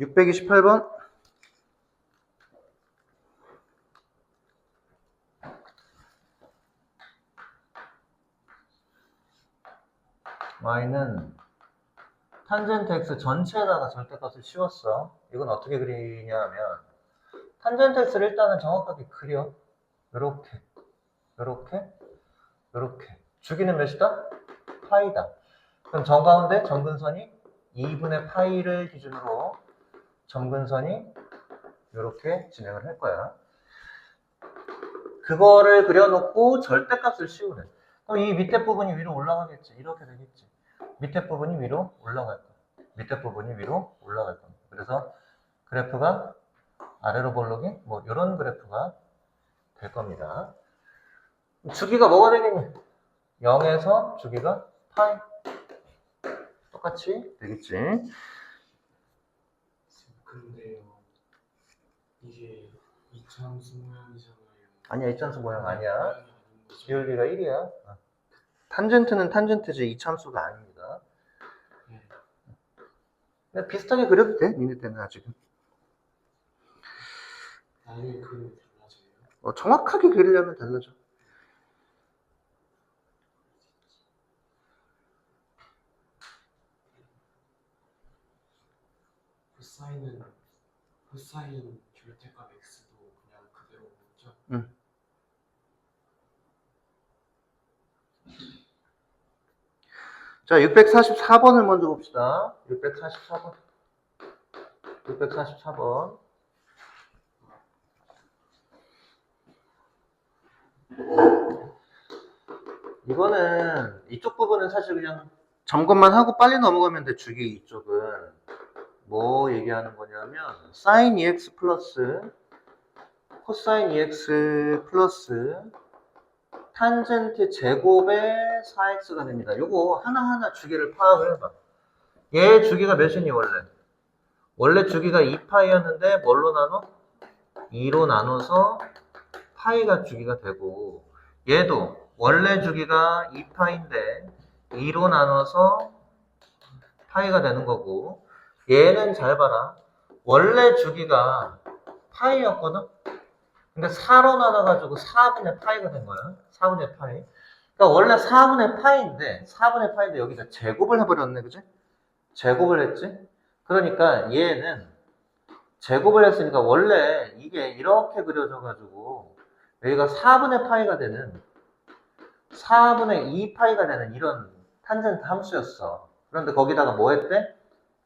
628번. y는 탄젠트 x 전체에다가 절대값을 씌웠어. 이건 어떻게 그리냐 하면 탄젠트 x를 일단은 정확하게 그려. 요렇게, 요렇게, 요렇게. 주기는 몇이다? 파이다. 그럼 정가운데 점근선이 2분의 파이를 기준으로 점근선이 이렇게 진행을 할 거야. 그거를 그려놓고 절대값을 씌우래. 그럼 이 밑에 부분이 위로 올라가겠지. 이렇게 되겠지. 밑에 부분이 위로 올라갈 거야. 밑에 부분이 위로 올라갈 겁니다. 그래서 그래프가 아래로 볼록이 뭐 이런 그래프가 될 겁니다. 주기가 뭐가 되겠니? 0에서 주기가 파이. 똑같이 되겠지. 근데요 이게 이차함수 모양이잖아요 아니야, 이찬수 모양 아니야. 기울기가 1이야. 탄젠트는 탄젠트지 이참수가 아닙니다. 네. 그냥 비슷하게 그려도 돼. 니네 때는 아직은. 나중에 그림이 달라져요 어, 정확하게 그리려면 달라져. 코사인은 코사인 절대값 x도 그냥 그대로 오죠 자, 644번을 먼저 봅시다. 644번. 644번. 이거는 이쪽 부분은 사실 그냥 점검만 하고 빨리 넘어가면 돼. 주기 이쪽은 뭐 얘기하는 거냐면 sin EX 플러스 코사인 EX 플러스 탄젠트 제곱의 4x가 됩니다. 요거 하나하나 주기를 파악을 해봐. 얘 주기가 몇이니 원래? 원래 주기가 2파이였는데 뭘로 나눠? 2로 나눠서 파이가 주기가 되고 얘도 원래 주기가 2파인데 2로 나눠서 파이가 되는 거고 얘는 잘 봐라. 원래 주기가 파이였거든? 근데 4로 나눠가지고 4분의 파이가 된 거야. 4분의 파이. 그러니까 원래 4분의 파이인데, 4분의 파이인데 여기서 제곱을 해버렸네, 그지? 제곱을 했지? 그러니까 얘는 제곱을 했으니까 원래 이게 이렇게 그려져가지고 여기가 4분의 파이가 되는 4분의 2 파이가 되는 이런 탄젠트 함수였어. 그런데 거기다가 뭐 했대?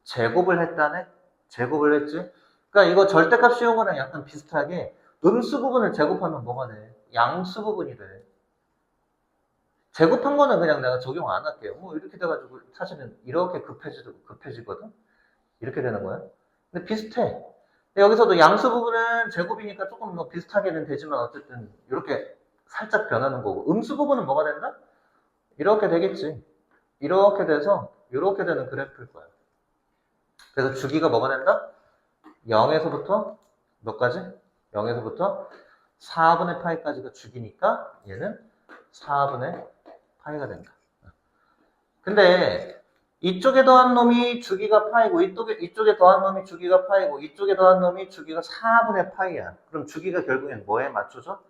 제곱을 했다네? 제곱을 했지? 그러니까 이거 절대값 씌운 거랑 약간 비슷하게 음수 부분을 제곱하면 뭐가 돼? 양수 부분이 돼. 제곱한 거는 그냥 내가 적용 안 할게요. 뭐 이렇게 돼가지고 사실은 이렇게 급해지도 급해지거든. 이렇게 되는 거야. 근데 비슷해. 근데 여기서도 양수 부분은 제곱이니까 조금 뭐 비슷하게는 되지만 어쨌든 이렇게 살짝 변하는 거고 음수 부분은 뭐가 된다? 이렇게 되겠지. 이렇게 돼서 이렇게 되는 그래프일 거야. 그래서 주기가 뭐가 된다? 0에서부터 몇 가지? 0에서부터 4분의 파이까지가 주기니까 얘는 4분의 파이가 된다. 근데 이쪽에 더한 놈이 주기가 파이고 이쪽에, 이쪽에 더한 놈이 주기가 파이고 이쪽에 더한 놈이 주기가 4분의 파이야. 그럼 주기가 결국엔 뭐에 맞춰져?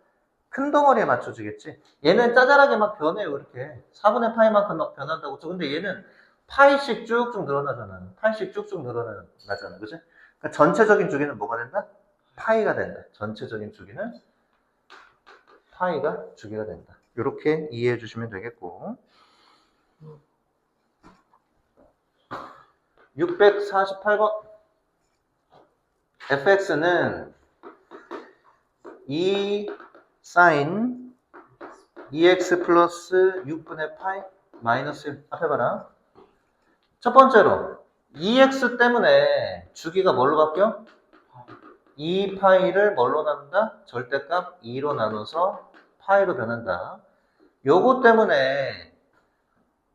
큰 덩어리에 맞춰지겠지. 얘는 짜잘하게 막 변해요. 이렇게 4분의 파이만큼 막 변한다고 쳐. 근데 얘는 파이씩 쭉쭉 늘어나잖아. 파이씩 쭉쭉 늘어나잖아. 그지? 그러니까 전체적인 주기는 뭐가 된다? 파이가 된다. 전체적인 주기는 파이가 주기가 된다. 이렇게 이해해 주시면 되겠고. 648번. fx는 2 sin 2x 플러스 6분의 파이 마이너스 1 앞에 봐라. 첫 번째로 2x 때문에 주기가 뭘로 바뀌어? 2파이를 뭘로 나눈다? 절대값 2로 나눠서 파이로 변한다. 요거 때문에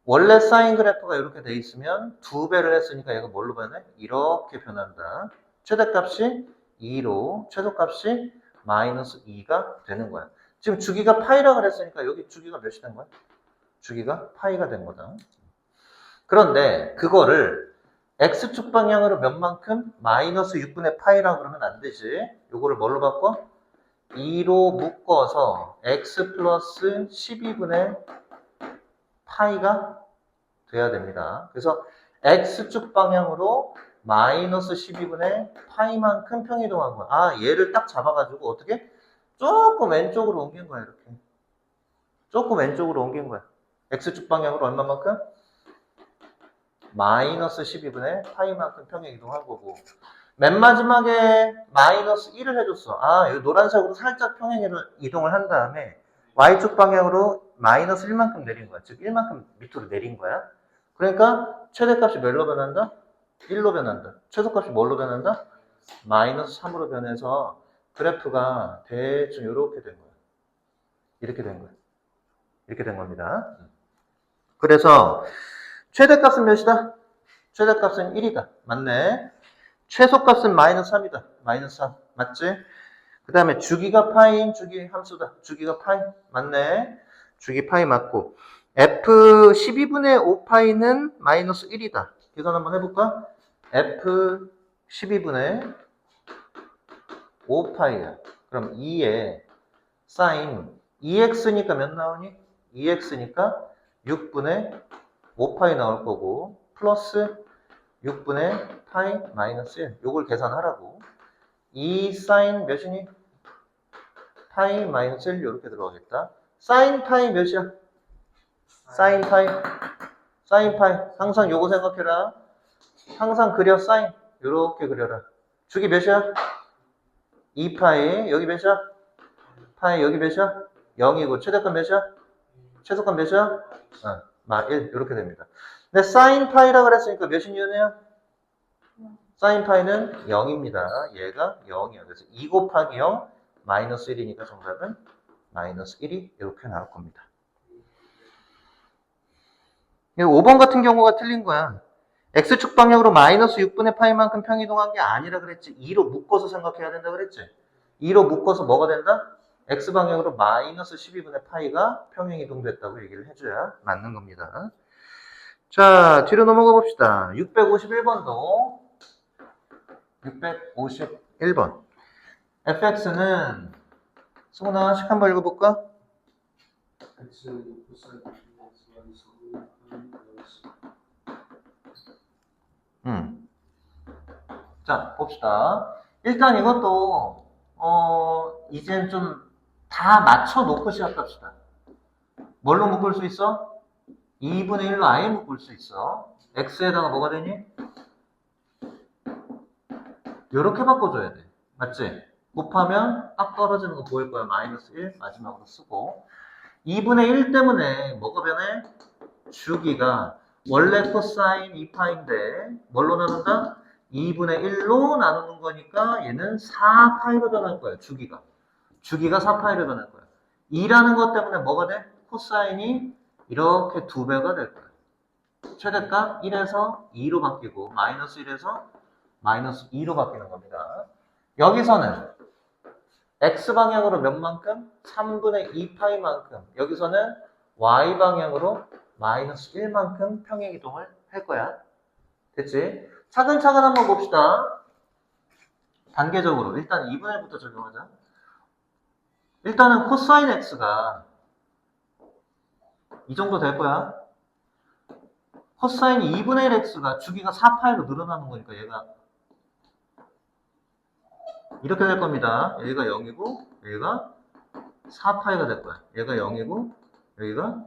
원래 사인 그래프가 이렇게 돼 있으면 두 배를 했으니까 얘가 뭘로 변해? 이렇게 변한다. 최대값이 2로 최소값이 마이너스 2가 되는 거야. 지금 주기가 파이라 그랬으니까 여기 주기가 몇이 된 거야? 주기가 파이가 된 거다. 그런데 그거를 x축 방향으로 몇 만큼? 마이너스 6분의 파이라고 그러면 안 되지. 요거를 뭘로 바꿔? 2로 묶어서 x 플러스 12분의 파이가 돼야 됩니다. 그래서 x축 방향으로 마이너스 12분의 파이만큼 평이동한 거야. 아, 얘를 딱 잡아가지고 어떻게? 조금 왼쪽으로 옮긴 거야, 이렇게. 조금 왼쪽으로 옮긴 거야. x축 방향으로 얼마만큼? 마이너스 12분의 파이만큼 평행 이동한 거고. 맨 마지막에 마이너스 1을 해줬어. 아, 이 노란색으로 살짝 평행 이동을 한 다음에 y축 방향으로 마이너스 1만큼 내린 거야. 즉, 1만큼 밑으로 내린 거야. 그러니까 최대값이 뭘로 변한다? 1로 변한다. 최소값이 뭘로 변한다? 마이너스 3으로 변해서 그래프가 대충 이렇게 된 거야. 이렇게 된 거야. 이렇게 된 겁니다. 그래서 최대값은 몇이다? 최대값은 1이다. 맞네. 최소값은 마이너스 3이다. 마이너스 3. 맞지? 그 다음에 주기가 파이인 주기 함수다. 주기가 파이. 맞네. 주기 파이 맞고. F 12분의 5파이는 마이너스 1이다. 계산 한번 해볼까? F 12분의 5파이야. 그럼 2에 사인 2x니까 몇 나오니? 2x니까 6분의 5파이 나올 거고 플러스 6분의 파이 마이너스 1 요걸 계산하라고 2 사인 몇이니? 파이 마이너스 1 이렇게 들어가겠다 사인 파이 몇이야? 사인 파이 사인 파이 항상 요거 생각해라 항상 그려 사인 요렇게 그려라 주기 몇이야? 2파이 여기 몇이야? 파이 여기 몇이야? 0이고 최대값 몇이야? 최소값 몇이야? 어, 마 1 이렇게 됩니다. 근데 사인 파이라 그랬으니까 몇인 이유네요? 사인 파이는 0입니다. 얘가 0이야. 그래서 2 곱하기 0 마이너스 1이니까 정답은 마이너스 1이 이렇게 나올 겁니다. 5번 같은 경우가 틀린 거야. x축 방향으로 마이너스 6분의 파이만큼 평이동한 게 아니라 그랬지. 2로 묶어서 생각해야 된다 그랬지. 2로 묶어서 뭐가 된다? X 방향으로 마이너스 12분의 파이가 평행 이동됐다고 얘기를 해줘야 맞는 겁니다. 자, 뒤로 넘어가 봅시다. 651번도 651번 fx는 승훈아 식 한번 읽어볼까? x는 코사인 마이너스 3 음. 자, 봅시다. 일단 이것도, 어, 이젠 좀 다 맞춰 놓고 시작합시다. 뭘로 묶을 수 있어? 2분의 1로 아예 묶을 수 있어. x에다가 뭐가 되니? 요렇게 바꿔줘야 돼. 맞지? 곱하면 딱 떨어지는 거 보일 거야. 마이너스 1 마지막으로 쓰고. 2분의 1 때문에 뭐가 변해? 주기가 원래 코사인 2파인데 뭘로 나눈다? 2분의 1로 나누는 거니까 얘는 4파이로 변할 거야. 주기가. 주기가 4파이로 변할 거야. 2라는 것 때문에 뭐가 돼? 코사인이 이렇게 두 배가 될 거야. 최대값 1에서 2로 바뀌고 마이너스 1에서 마이너스 2로 바뀌는 겁니다. 여기서는 x방향으로 몇 만큼? 3분의 2파이만큼. 여기서는 y방향으로 마이너스 1만큼 평행 이동을 할 거야. 됐지? 차근차근 한번 봅시다. 단계적으로. 일단 2분의 1부터 적용하자. 일단은 코사인 x가 이 정도 될 거야. 코사인 2분의 1x가 주기가 4파이로 늘어나는 거니까 얘가 이렇게 될 겁니다. 여기가 0이고 여기가 4파이가 될 거야. 얘가 0이고 여기가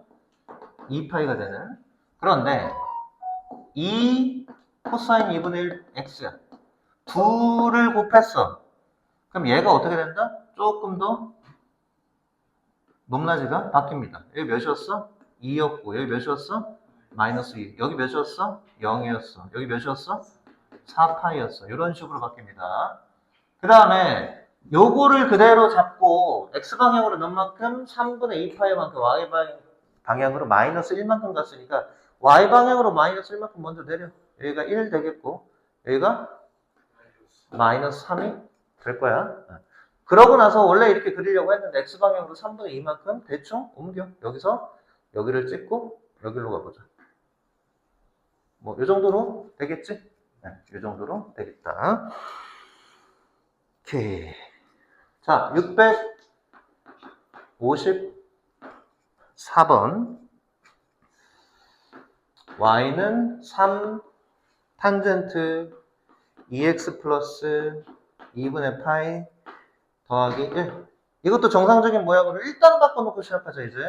2파이가 되는. 그런데 이 코사인 2분의 1 x야. 둘을 곱했어. 그럼 얘가 어떻게 된다? 조금 더 높낮이가 바뀝니다. 여기 몇이었어? 2였고 여기 몇이었어? 마이너스 2. 여기 몇이었어? 0이었어. 여기 몇이었어? 4파이였어. 이런 식으로 바뀝니다. 그 다음에 요거를 그대로 잡고 x방향으로 몇만큼? 3분의 2파이만큼 y방향으로 마이너스 1만큼 갔으니까 y방향으로 마이너스 1만큼 먼저 내려. 여기가 1 되겠고 여기가 마이너스 3이 될 거야. 그러고 나서 원래 이렇게 그리려고 했는데 x방향으로 3분의 2만큼 대충 옮겨. 여기서 여기를 찍고 여기로 가보자. 뭐 이 정도로 되겠지? 네, 이 정도로 되겠다. 오케이. 자, 654번. y는 3 탄젠트 2x 플러스 2분의 파이 더하기 1. 이것도 정상적인 모양으로 일단 바꿔놓고 시작하자, 이제.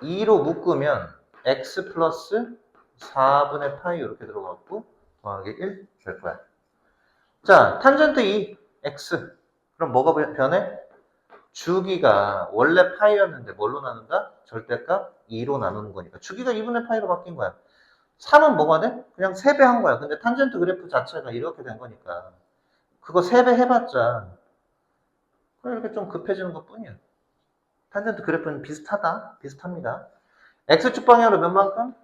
2로 묶으면 x 플러스 4분의 파이 이렇게 들어갔고 더하기 1 될 거야. 자, 탄젠트 2, x. 그럼 뭐가 변- 변해? 주기가 원래 파이였는데 뭘로 나눈다? 절대값 2로 나누는 거니까. 주기가 2분의 파이로 바뀐 거야. 3은 뭐가 돼? 그냥 3배 한 거야. 근데 탄젠트 그래프 자체가 이렇게 된 거니까. 그거 3배 해봤자 이렇게 좀 급해지는 것 뿐이야. 탄젠트 그래프는 비슷하다. 비슷합니다. x축 방향으로 몇 만큼?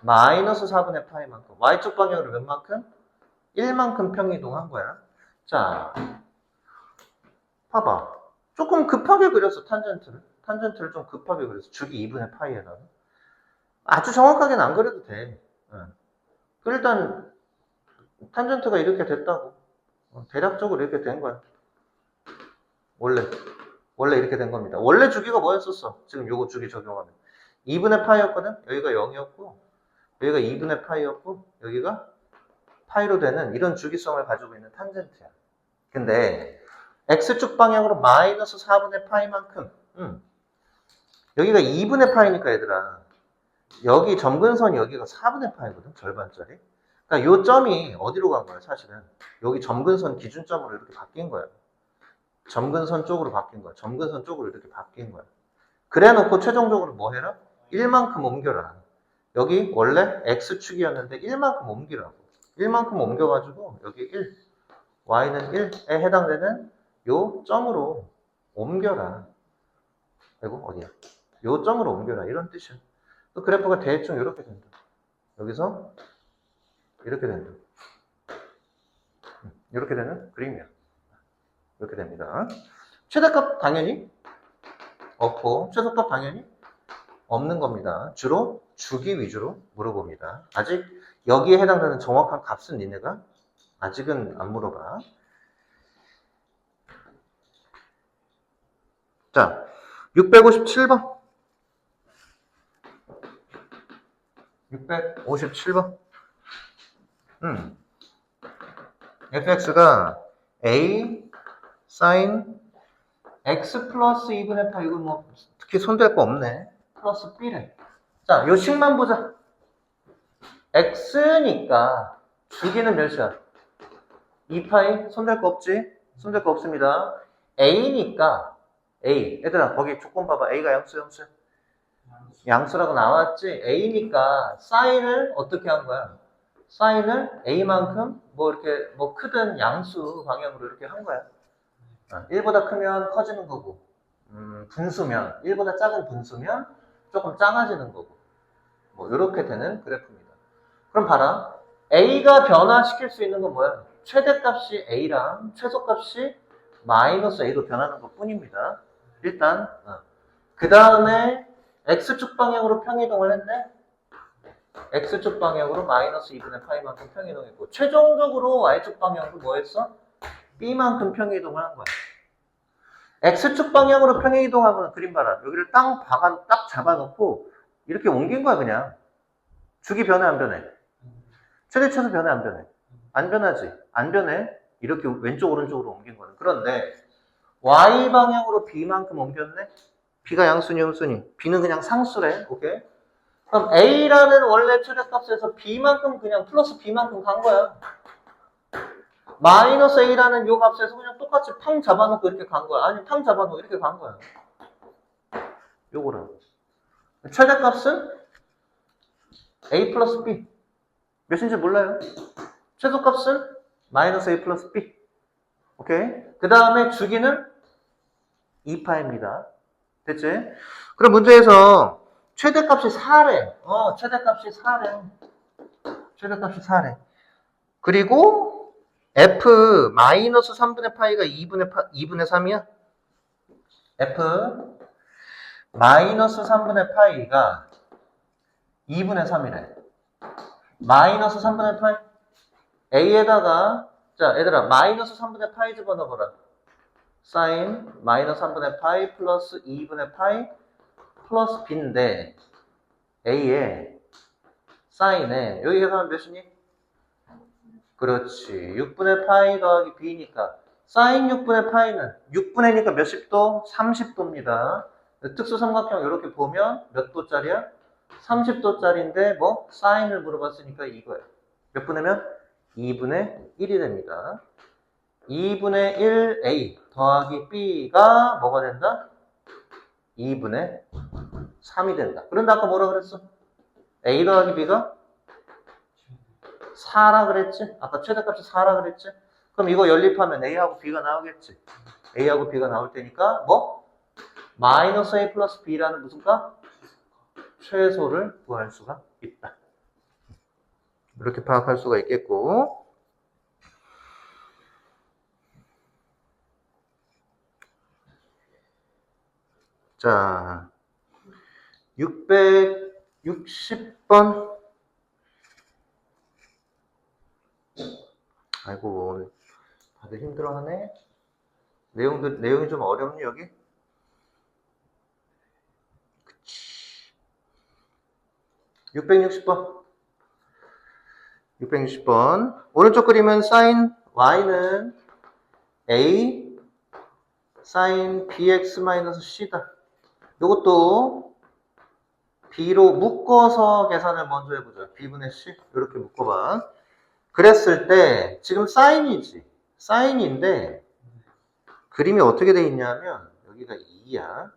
마이너스 4분의 파이만큼. y축 방향으로 몇 만큼? 1만큼 평이동한 거야. 자, 봐봐. 조금 급하게 그렸어, 탄젠트를. 탄젠트를 좀 급하게 그렸어. 주기 2분의 파이에다가. 아주 정확하게는 안 그려도 돼. 응. 그 일단, 탄젠트가 이렇게 됐다고. 어, 대략적으로 이렇게 된 거야. 원래. 원래 이렇게 된 겁니다. 원래 주기가 뭐였었어? 지금 요거 주기 적용하면. 2분의 파이였거든? 여기가 0이었고, 여기가 2분의 파이였고, 여기가 파이로 되는 이런 주기성을 가지고 있는 탄젠트야. 근데, x축 방향으로 마이너스 4분의 파이만큼, 음. 여기가 2분의 파이니까 얘들아, 여기 점근선이 여기가 4분의 파이거든, 절반짜리. 그러니까 요 점이 어디로 간 거야, 사실은? 여기 점근선 기준점으로 이렇게 바뀐 거야. 점근선 쪽으로 바뀐 거야. 점근선 쪽으로 이렇게 바뀐 거야. 그래 놓고 최종적으로 뭐 해라? 1만큼 옮겨라. 여기 원래 x축이었는데 1만큼 옮기라고. 1만큼 옮겨가지고 여기 1, y는 1에 해당되는 요 점으로 옮겨라. 그리고 어디야? 요 점으로 옮겨라. 이런 뜻이야. 그 그래프가 대충 이렇게 된다. 여기서 이렇게 된다. 음, 이렇게 되는 그림이야. 이렇게 됩니다. 최대값 당연히 없고 최소값 당연히 없는 겁니다. 주로 주기 위주로 물어봅니다. 아직 여기에 해당되는 정확한 값은 니네가 아직은 안 물어봐. 자, 657번. 657번. 음. fx가 a sin x 플러스 2분의 8 이거 뭐 특히 손댈 거 없네. 플러스 b래. 자, 요 식만 보자. x니까 주기는 몇이야? 2파이 손댈 거 없지? 손댈 거 없습니다. a니까 a 얘들아 거기 조건 봐봐. a가 양수 양수 양수라고 나왔지? a니까 사인을 어떻게 한 거야? 사인을 a만큼 뭐 이렇게 뭐 크든 양수 방향으로 이렇게 한 거야. 1보다 크면 커지는 거고, 음, 분수면, 1보다 작은 분수면 조금 작아지는 거고, 뭐, 이렇게 되는 그래프입니다. 그럼 봐라. A가 변화시킬 수 있는 건 뭐야? 최대값이 A랑 최소값이 마이너스 A로 변하는 것 뿐입니다. 일단, 그 다음에 X축 방향으로 평이동을 했네? X축 방향으로 마이너스 2분의 파이만큼 평이동했고, 최종적으로 Y축 방향으로 뭐 했어? B만큼 평이동을 한 거야. X축 방향으로 평이동하면 그림 봐라. 여기를 딱 박아, 딱 잡아놓고 이렇게 옮긴 거야, 그냥. 주기 변해, 안 변해? 최대 최소 변해, 안 변해? 안 변하지? 안 변해? 이렇게 왼쪽, 오른쪽으로 옮긴 거는. 그런데 Y 방향으로 B만큼 옮겼네? B가 양수니, 음수니? B는 그냥 상수래. 오케이? 그럼 A라는 원래 최대값에서 B만큼 그냥 플러스 B만큼 간 거야. 마이너스 A라는 요 값에서 그냥 똑같이 팡 잡아놓고 이렇게 간 거야. 아니, 팡 잡아놓고 이렇게 간 거야. 요거라고. 최대값은 A 플러스 B. 몇인지 몰라요. 최소값은 마이너스 A 플러스 B. 오케이? 그 다음에 주기는 2파입니다. 됐지? 그럼 문제에서 최대값이 4래. 어, 최대값이 4래. 최대값이 4래. 그리고 f 마이너스 3분의 파이가 2분의 파, 2분의 3이야? f 마이너스 3분의 파이가 2분의 3이래. 마이너스 3분의 파이 a에다가 자 얘들아 마이너스 3분의 파이 집어넣어보라 사인 마이너스 3분의 파이 플러스 2분의 파이 플러스 b인데 a에 사인에 여기 계산하면 몇이니? 그렇지 6분의 파이 더하기 b니까 사인 6분의 파이는 6분의니까 몇십 도? 30도입니다 특수 삼각형 이렇게 보면 몇 도짜리야? 30도짜리인데 뭐 사인을 물어봤으니까 이거야 몇 분의면? 2분의 1이 됩니다 2분의 1a 더하기 b가 뭐가 된다? 2분의 3이 된다. 그런데 아까 뭐라 그랬어? a 더하기 b가 4라 그랬지? 아까 최대값이 4라 그랬지? 그럼 이거 연립하면 a하고 b가 나오겠지? a하고 b가 나올 테니까 뭐? 마이너스 a 플러스 b라는 무슨 값? 최소를 구할 수가 있다. 이렇게 파악할 수가 있겠고 자, 660번. 아이고, 다들 힘들어하네. 내용들, 내용이 좀 어렵니, 여기? 그치. 660번. 660번. 오른쪽 그림은 사인 y는 a 사인 bx-c다. 이것도 b로 묶어서 계산을 먼저 해보자. b분의 c 이렇게 묶어봐. 그랬을 때 지금 사인이지. 사인인데 그림이 어떻게 돼 있냐면 여기가 2야.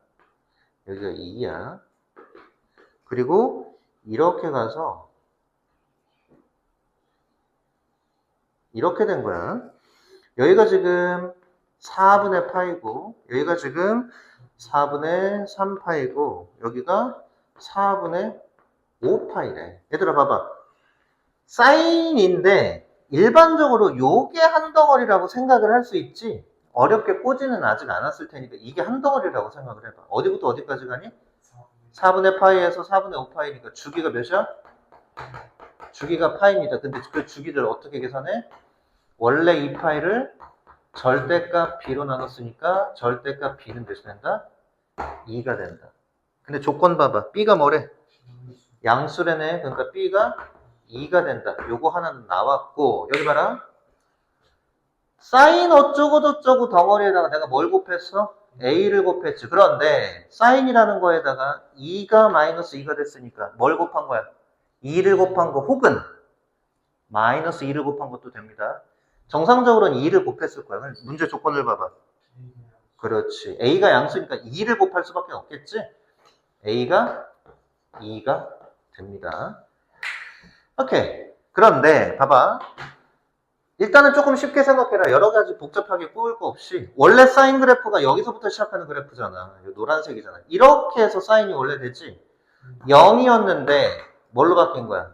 여기가 2야. 그리고 이렇게 가서 이렇게 된 거야. 여기가 지금 4분의 파이고 여기가 지금 4분의 3파이고 여기가 4분의 5파이래. 얘들아 봐봐. 사인인데 일반적으로 요게 한 덩어리라고 생각을 할 수 있지 어렵게 꼬지는 아직 않았을 테니까 이게 한 덩어리라고 생각을 해봐. 어디부터 어디까지 가니? 4분의 파이에서 4분의 5파이니까 주기가 몇이야? 주기가 파입니다. 근데 그 주기를 어떻게 계산해? 원래 이 파이를 절대값 b로 나눴으니까 절대값 b는 몇이 된다? 2가 된다. 근데 조건 봐봐. b가 뭐래? 양수래네. 그러니까 b가 2가 된다. 요거 하나는 나왔고 여기 봐라. 사인 어쩌고 저쩌고 덩어리에다가 내가 뭘 곱했어? a를 곱했지. 그런데 사인이라는 거에다가 2가 마이너스 2가 됐으니까 뭘 곱한 거야? 2를 곱한 거 혹은 마이너스 2를 곱한 것도 됩니다. 정상적으로는 2를 곱했을 거야. 문제 조건을 봐봐. 그렇지. A가 양수니까 2를 곱할 수밖에 없겠지? A가 2가 됩니다. 오케이. 그런데, 봐봐. 일단은 조금 쉽게 생각해라. 여러 가지 복잡하게 꾸을 거 없이. 원래 사인 그래프가 여기서부터 시작하는 그래프잖아. 이 노란색이잖아. 이렇게 해서 사인이 원래 되지. 0이었는데, 뭘로 바뀐 거야?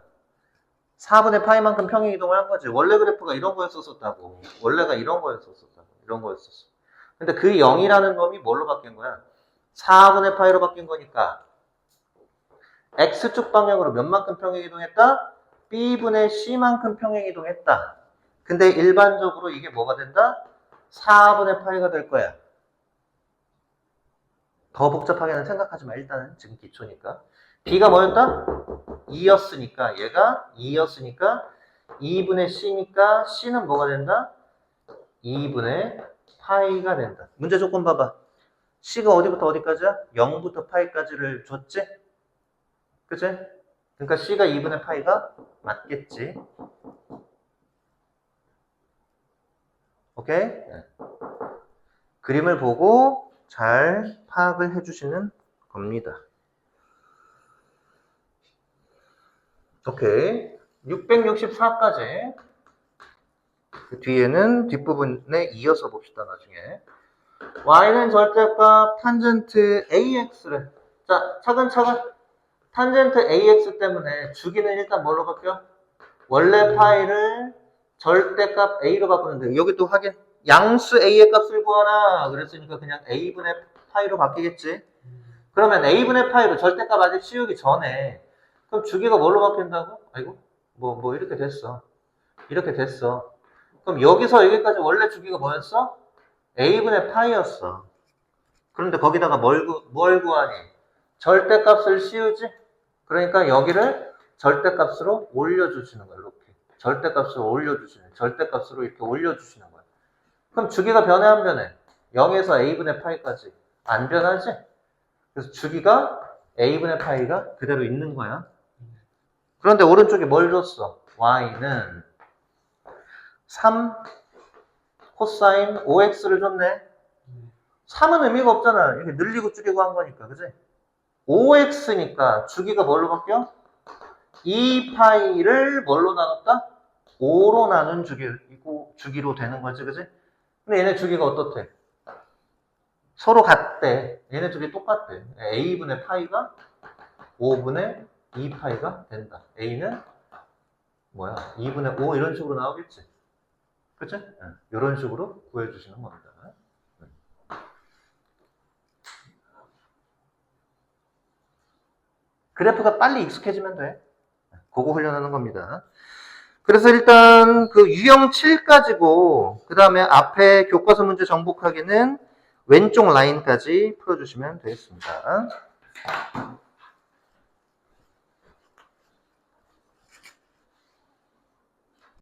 4분의 파이만큼 평행 이동을 한 거지. 원래 그래프가 이런 거였었다고. 원래가 이런 거였었다고. 이런 거였었어. 근데 그 0이라는 놈이 뭘로 바뀐 거야? 4분의 파이로 바뀐 거니까 x축 방향으로 몇만큼 평행 이동했다? B분의 c만큼 평행 이동했다. 근데 일반적으로 이게 뭐가 된다? 4분의 파이가 될 거야. 더 복잡하게는 생각하지 마. 일단은 지금 기초니까. b가 뭐였다? 2였으니까 얘가 2였으니까 2분의 c니까 c는 뭐가 된다? 2분의 파이가 된다. 문제 조건 봐봐. c가 어디부터 어디까지야? 0부터 파이까지를 줬지? 그치? 그러니까 c가 2분의 파이가 맞겠지. 오케이? 네. 그림을 보고 잘 파악을 해주시는 겁니다. 오케이. 664까지. 그 뒤에는 뒷부분에 이어서 봅시다, 나중에. y는 절대값 탄젠트 ax를. 자, 차근차근. 탄젠트 ax 때문에 주기는 일단 뭘로 바뀌어? 원래 파이를 절대값 a로 바꾸는데, 여기 또 확인. 양수 a의 값을 구하라. 그랬으니까 그냥 a분의 파이로 바뀌겠지. 그러면 a분의 파이로 절대값 아직 씌우기 전에 그럼 주기가 뭘로 바뀐다고? 아이고, 뭐, 뭐, 이렇게 됐어. 이렇게 됐어. 그럼 여기서 여기까지 원래 주기가 뭐였어? a분의 파이였어. 그런데 거기다가 뭘, 구, 뭘 구하니? 절대값을 씌우지? 그러니까 여기를 절대값으로 올려주시는 거야, 이렇게. 절대값으로 올려주시는, 절대값으로 이렇게 올려주시는 거야. 그럼 주기가 변해, 안 변해? 0에서 a분의 파이까지. 안 변하지? 그래서 주기가 a분의 파이가 그대로 있는 거야. 그런데 오른쪽에 뭘 줬어? y는 3 코사인 5x를 줬네. 3은 의미가 없잖아. 이렇게 늘리고 줄이고 한 거니까, 그지? 5x니까 주기가 뭘로 바뀌어? 2파이를 뭘로 나눴다? 5로 나눈 주기, 이거 주기로 되는 거지, 그지? 근데 얘네 주기가 어떻대? 서로 같대. 얘네 두 개 똑같대. a분의 파이가 5분의 2파이가 된다. a는 뭐야? 2분의 5 이런 식으로 나오겠지? 그치? 응. 이런 식으로 구해주시는 겁니다. 응. 그래프가 빨리 익숙해지면 돼. 그거 훈련하는 겁니다. 그래서 일단 그 유형 7까지고 그 다음에 앞에 교과서 문제 정복하기는 왼쪽 라인까지 풀어주시면 되겠습니다.